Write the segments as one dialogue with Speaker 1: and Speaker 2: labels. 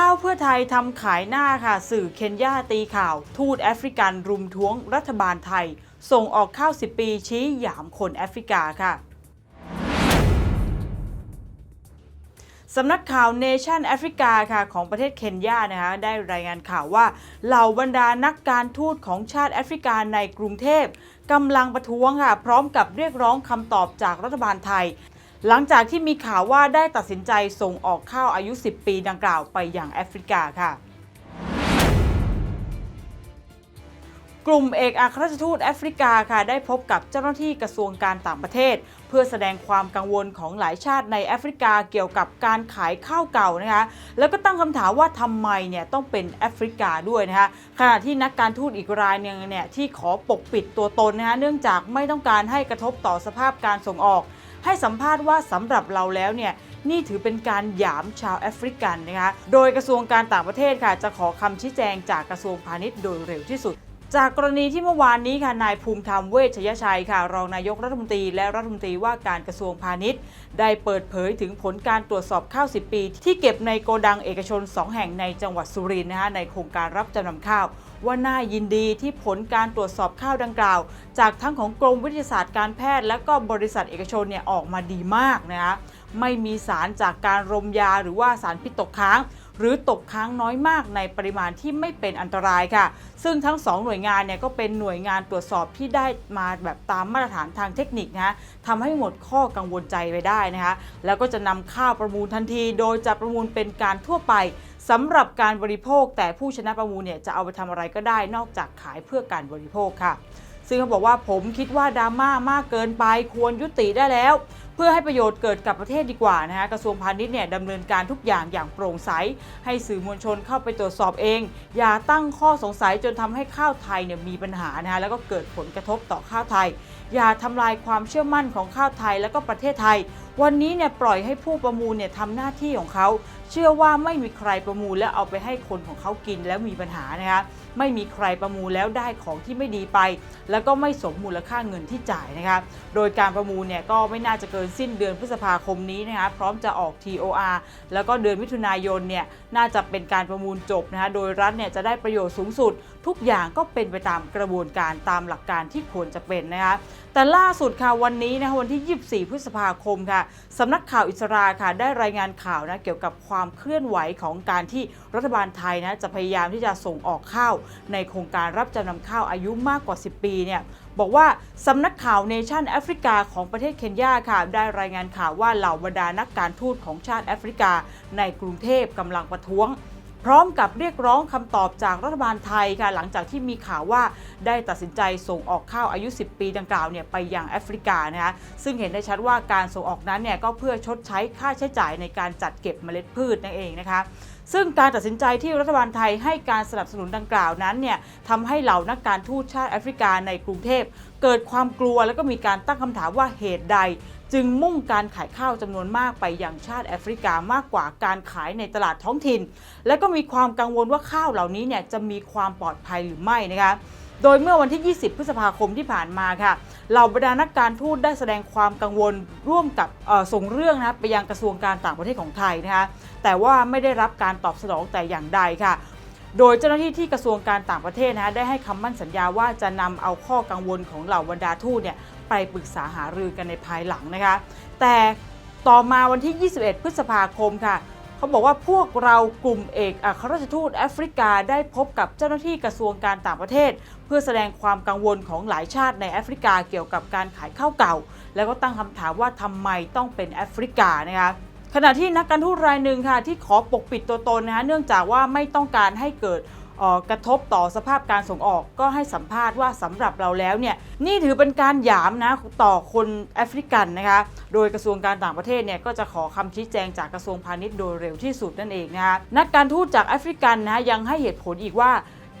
Speaker 1: ข้าวเพื่อไทยทำขายหน้าค่ะ สื่อเคนยาตีข่าว ทูตแอฟริกันรุมท้วงรัฐบาลไทย ส่งออกข้าว 10 ปีชี้หยามคนแอฟริกาค่ะสำนักข่าว Nation Africa ค่ะของประเทศเคนยานะคะได้รายงานข่าวว่าเหล่าบรรดานักการทูตของชาติแอฟริกาในกรุงเทพกำลังประท้วงค่ะพร้อมกับเรียกร้องคำตอบจากรัฐบาลไทย หลังจากที่มีข่าวว่าได้ตัดสินใจส่งออกข้าวอายุ 10 ปีดังกล่าวไปยังแอฟริกาค่ะ กลุ่มเอกอัครราชทูตแอฟริกาค่ะได้พบกับเจ้าหน้าที่กระทรวงการต่างประเทศ เพื่อแสดงความกังวลของหลายชาติในแอฟริกาเกี่ยวกับการขายข้าวเก่านะคะแล้วก็ตั้งคำถามว่าทำไมเนี่ยต้องเป็นแอฟริกาด้วยนะคะขณะที่นักการทูตอีกรายหนึงเนี่ยที่ขอปกปิดตัวตนนะคะเนื่องจากไม่ต้องการให้กระทบต่อสภาพการส่งออก ให้สัมภาษณ์ว่าสำหรับเราแล้วเนี่ยนี่ถือเป็นการหยามชาวแอฟริกันนะคะโดยกระทรวงการต่างประเทศค่ะ จะขอคำชี้แจงจากกระทรวงพาณิชย์โดยเร็วที่สุดจากกรณีที่เมื่อวานนี้ค่ะนายภูมิธรรมเวชยชัยค่ะ รองนายกรัฐมนตรีและรัฐมนตรีว่าการกระทรวงพาณิชย์ ได้เปิดเผยถึงผลการตรวจสอบข้าว 10 ปี ที่เก็บในโกดังเอกชน 2 แห่งในจังหวัดสุรินทร์นะคะในโครงการรับจำนำข้าว ว่าน่ายินดีที่ผลการตรวจสอบข้าวดังกล่าว จากทั้งของกรมวิทยาศาสตร์การแพทย์ และก็บริษัทเอกชนเนี่ยออกมาดีมากนะคะไม่มีสารจากการรมยาหรือว่าสารพิษตกค้าง หรือตกค้างน้อยมากในปริมาณที่ไม่เป็นอันตรายค่ะ ซึ่งทั้ง 2 หน่วยงานเนี่ยก็เป็นหน่วยงานตรวจสอบที่ได้มาแบบตามมาตรฐานทางเทคนิคนะทำให้หมดข้อกังวลใจไปได้นะคะแล้วก็จะนำข้าวประมูลทันที โดยจะประมูลเป็นการทั่วไป สำหรับการบริโภคแต่ผู้ชนะประมูลเนี่ยจะเอาไปทำอะไรก็ได้นอกจากขายเพื่อการบริโภคค่ะ ซึ่งเขาบอกว่าผมคิดว่าดราม่ามากเกินไปควรยุติได้แล้ว เพื่อให้ประโยชน์เกิดกับประเทศดีกว่านะฮะกระทรวงพาณิชย์เนี่ยดำเนินการทุกอย่างอย่างโปร่งใส ให้สื่อมวลชนเข้าไปตรวจสอบเอง อย่าตั้งข้อสงสัยจนทำให้ข้าวไทยเนี่ยมีปัญหานะฮะแล้วก็เกิดผลกระทบต่อข้าวไทย อย่าทำลายความเชื่อมั่นของข้าวไทยแล้วก็ประเทศไทย วันนี้เนี่ยปล่อยให้ผู้ประมูลเนี่ยทำหน้าที่ของเขา เชื่อว่าไม่มีใครประมูลแล้วเอาไปให้คนของเขากินแล้วมีปัญหานะคะ ไม่มีใครประมูลแล้วได้ของที่ไม่ดีไป แล้วก็ไม่สมมูลค่าเงินที่จ่ายนะคะโดยการประมูลเนี่ยก็ไม่น่าจะเกินสิ้นเดือนพฤษภาคมนี้นะคะพร้อมจะออก TOR แล้วก็เดือนมิถุนายนเนี่ยน่าจะเป็นการประมูลจบนะคะโดยรัฐเนี่ยจะได้ประโยชน์สูงสุด ทุกอย่างก็เป็นไปตามกระบวนการตามหลักการที่ควรจะเป็นนะคะแต่ล่าสุดค่ะวันนี้นะคะวันที่ 24 พฤษภาคมค่ะสำนักข่าวอิสราค่ะได้รายงานข่าวนะเกี่ยวกับความเคลื่อนไหวของการที่รัฐบาลไทยนะจะพยายามที่จะส่งออกข้าวในโครงการรับจำนำข้าวอายุมากกว่า 10 ปีเนี่ยบอกว่าสำนักข่าวเนชั่นแอฟริกาของประเทศเคนยาค่ะ ได้รายงานข่าวว่าเหล่าบรรดานักการทูตของชาติแอฟริกา ในกรุงเทพกำลังประท้วง พร้อมกับเรียกร้องคำตอบจากรัฐบาลไทยค่ะหลังจากที่มีข่าวว่าได้ตัดสินใจส่งออกข้าวอายุ 10 ปีดังกล่าวเนี่ยไปยังแอฟริกานะคะซึ่งเห็นได้ชัดว่าการส่งออกนั้นเนี่ยก็เพื่อชดใช้ค่าใช้จ่ายในการจัดเก็บเมล็ดพืชนั่นเองนะคะ ซึ่งการตัดสินใจที่รัฐบาลไทยให้การสนับสนุนดังกล่าวนั้นเนี่ยทำให้เหล่านักการทูตชาติแอฟริกาในกรุงเทพ เกิดความกลัวแล้วก็มีการตั้งคำถามว่าเหตุใด จึงมุ่งการขายข้าวจำนวนมากไปยังชาติแอฟริกามากกว่าการขายในตลาดท้องถิ่น และก็มีความกังวลว่าข้าวเหล่านี้เนี่ยจะมีความปลอดภัยหรือไม่นะคะ โดยเมื่อวันที่ 20 พฤษภาคมที่ผ่านมาค่ะเหล่าบรรดานักการทูตได้แสดงความกังวลร่วมกับส่งเรื่องนะไปยังกระทรวงการต่างประเทศของไทยนะคะแต่ว่าไม่ได้รับการตอบสนองแต่อย่างใดค่ะ โดยเจ้าหน้าที่ที่กระทรวงการต่างประเทศนะได้ให้คำมั่นสัญญาว่าจะนำเอาข้อกังวลของเหล่าบรรดาทูตเนี่ยไปปรึกษาหารือกันในภายหลังนะคะ แต่ต่อมาวันที่ 21 พฤษภาคมค่ะ เขาบอกว่าพวกเรากลุ่มเอกอัครราชทูตแอฟริกาได้พบกับเจ้าหน้าที่กระทรวงการต่างประเทศ เพื่อแสดงความกังวลของหลายชาติในแอฟริกาเกี่ยวกับการขายข้าวเก่า แล้วก็ตั้งคำถามว่าทำไมต้องเป็นแอฟริกานะคะขณะที่นักการทูตรายหนึ่งค่ะที่ขอปกปิดตัวตนนะคะเนื่องจากว่าไม่ต้องการให้เกิด กระทบต่อสภาพการส่งออกก็ให้สัมภาษณ์ว่าสำหรับเราแล้วเนี่ยนี่ถือเป็นการหยามนะต่อคนแอฟริกันนะคะโดยกระทรวงการต่างประเทศเนี่ยก็จะขอคำชี้แจงจากกระทรวงพาณิชย์โดยเร็วที่สุดนั่นเองนะคะนักการทูตจากแอฟริกันนะยังให้เหตุผลอีกว่า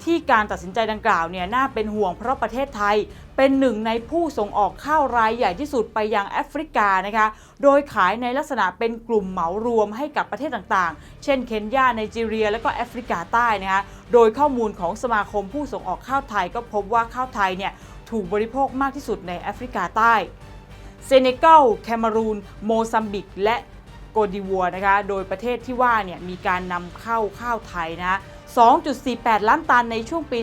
Speaker 1: ที่การตัดสินใจดังกล่าวเนี่ยน่าเป็นห่วงเพราะประเทศไทยเป็นหนึ่งในผู้ส่งออกข้าวรายใหญ่ที่สุดไปยังแอฟริกานะคะ โดยขายในลักษณะเป็นกลุ่มเหมารวมให้กับประเทศต่างๆ เช่น เคนยาไนจีเรีย และก็แอฟริกาใต้นะคะ โดยข้อมูลของสมาคมผู้ส่งออกข้าวไทยก็พบว่าข้าวไทยเนี่ยถูกบริโภคมากที่สุดในแอฟริกาใต้ เซเนกัล แคมารูน โมซัมบิก และโกดิวัวนะคะ โดยประเทศที่ว่าเนี่ยมีการนำเข้าข้าวไทยนะ 2.48 ล้านตันในช่วงปี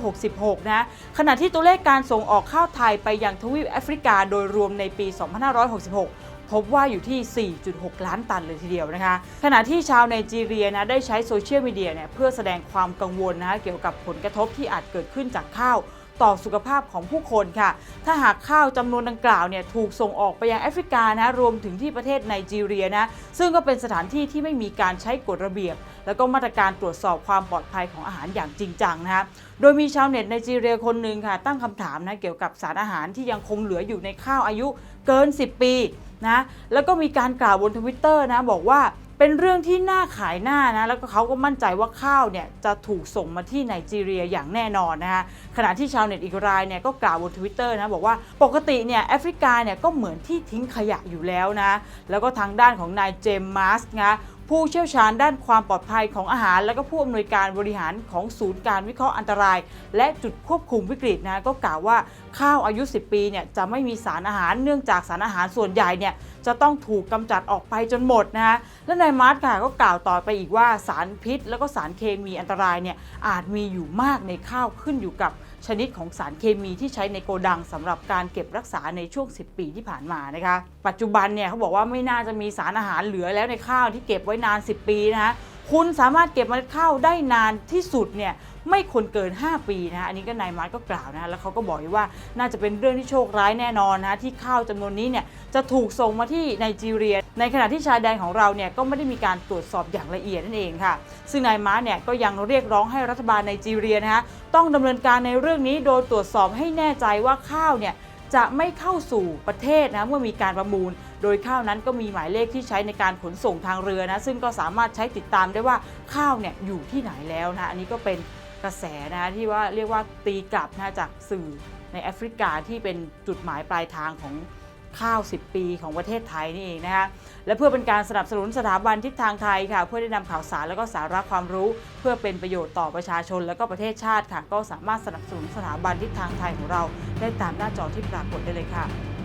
Speaker 1: 2566 นะ ขณะที่ตัวเลขการส่งออกข้าวไทยไปยังทวีปแอฟริกาโดยรวมในปี 2566 พบว่าอยู่ที่ 4.6 ล้านตันเลยทีเดียวนะคะ ขณะที่ชาวไนจีเรียนะได้ใช้โซเชียลมีเดียเนี่ยเพื่อแสดงความกังวลนะคะเกี่ยวกับผลกระทบที่อาจเกิดขึ้นจากข้าว ต่อสุขภาพของผู้คนค่ะ ถ้าหากข้าวจำนวนดังกล่าวเนี่ยถูกส่งออกไปยังแอฟริกานะรวมถึงที่ประเทศไนจีเรียนะซึ่งก็เป็นสถานที่ที่ไม่มีการใช้กฎระเบียบ แล้วก็มาตรการตรวจสอบความปลอดภัยของอาหารอย่างจริงจังนะคะโดยมีชาวเน็ตไนจีเรียคนหนึ่งค่ะ ตั้งคำถามนะเกี่ยวกับสารอาหารที่ยังคงเหลืออยู่ในข้าวอายุเกิน 10 ปีนะแล้วก็มีการกล่าวบนทวิตเตอร์นะบอกว่า เป็นเรื่องที่น่าขายหน้านะแล้วก็เขาก็มั่นใจว่าข้าวเนี่ยจะถูกส่งมาที่ไนจีเรียอย่างแน่นอนนะคะขณะที่ชาวเน็ตอีกรายเนี่ยก็กล่าวบนทวิตเตอร์นะบอกว่าปกติเนี่ยแอฟริกาเนี่ยก็เหมือนที่ทิ้งขยะอยู่แล้วนะแล้วก็ทางด้านของนายเจมส์มาสก์นะ ผู้เชี่ยวชาญด้านความปลอดภัยของอาหาร แล้วก็ผู้อำนวยการบริหารของศูนย์การวิเคราะห์อันตราย และจุดควบคุมวิกฤตนะก็กล่าวว่าข้าวอายุ 10 ปีเนี่ยจะไม่มีสารอาหารเนื่องจากสารอาหารส่วนใหญ่เนี่ยจะต้องถูกกำจัดออกไปจนหมดนะฮะและนายมาร์ทค่ะก็กล่าวต่อไปอีกว่าสารพิษ แล้วก็สารเคมีอันตรายเนี่ยอาจมีอยู่มากในข้าวขึ้นอยู่กับ ชนิดของสารเคมีที่ใช้ในโกดังสำหรับการเก็บรักษาในช่วง 10 ปีที่ผ่านมานะคะ ปัจจุบันเนี่ยเขาบอกว่าไม่น่าจะมีสารอาหารเหลือแล้วในข้าวที่เก็บไว้นาน 10 ปีนะคะคุณสามารถเก็บเมล็ดข้าวได้นานที่สุดเนี่ย ไม่ควรเกิน 5 ปีนะฮะอันนี้ก็นายมาร์ก็กล่าวนะแล้วเขาก็บอกว่าน่าจะเป็นเรื่องที่โชคร้ายแน่นอนนะที่ข้าวจำนวนนี้เนี่ยจะถูกส่งมาที่ไนจีเรีย ในขณะที่ชายแดนของเราเนี่ยก็ไม่ได้มีการตรวจสอบอย่างละเอียดนั่นเองค่ะ ซึ่งนายมาร์เนี่ยก็ยังเรียกร้องให้รัฐบาลไนจีเรียนะฮะต้องดำเนินการในเรื่องนี้โดยตรวจสอบให้แน่ใจว่าข้าวเนี่ยจะไม่เข้าสู่ประเทศนะเมื่อมีการประมูล โดยข้าวนั้นก็มีหมายเลขที่ใช้ในการขนส่งทางเรือนะซึ่งก็สามารถใช้ติดตามได้ว่าข้าวเนี่ยอยู่ที่ไหนแล้วนะอันนี้ก็เป็น กระแสนะที่ว่าเรียกว่าตีกลับนะจากสื่อในแอฟริกาที่เป็นจุดหมายปลายทางของข้าว 10 ปีของประเทศไทยนี่เองนะคะและเพื่อเป็นการสนับสนุนสถาบันทิศทางไทยค่ะ เพื่อได้นำข่าวสารแล้วก็สาระความรู้ เพื่อเป็นประโยชน์ต่อประชาชนและก็ประเทศชาติค่ะ ก็สามารถสนับสนุนสถาบันทิศทางไทยของเรา ได้ตามหน้าจอที่ปรากฏได้เลยค่ะ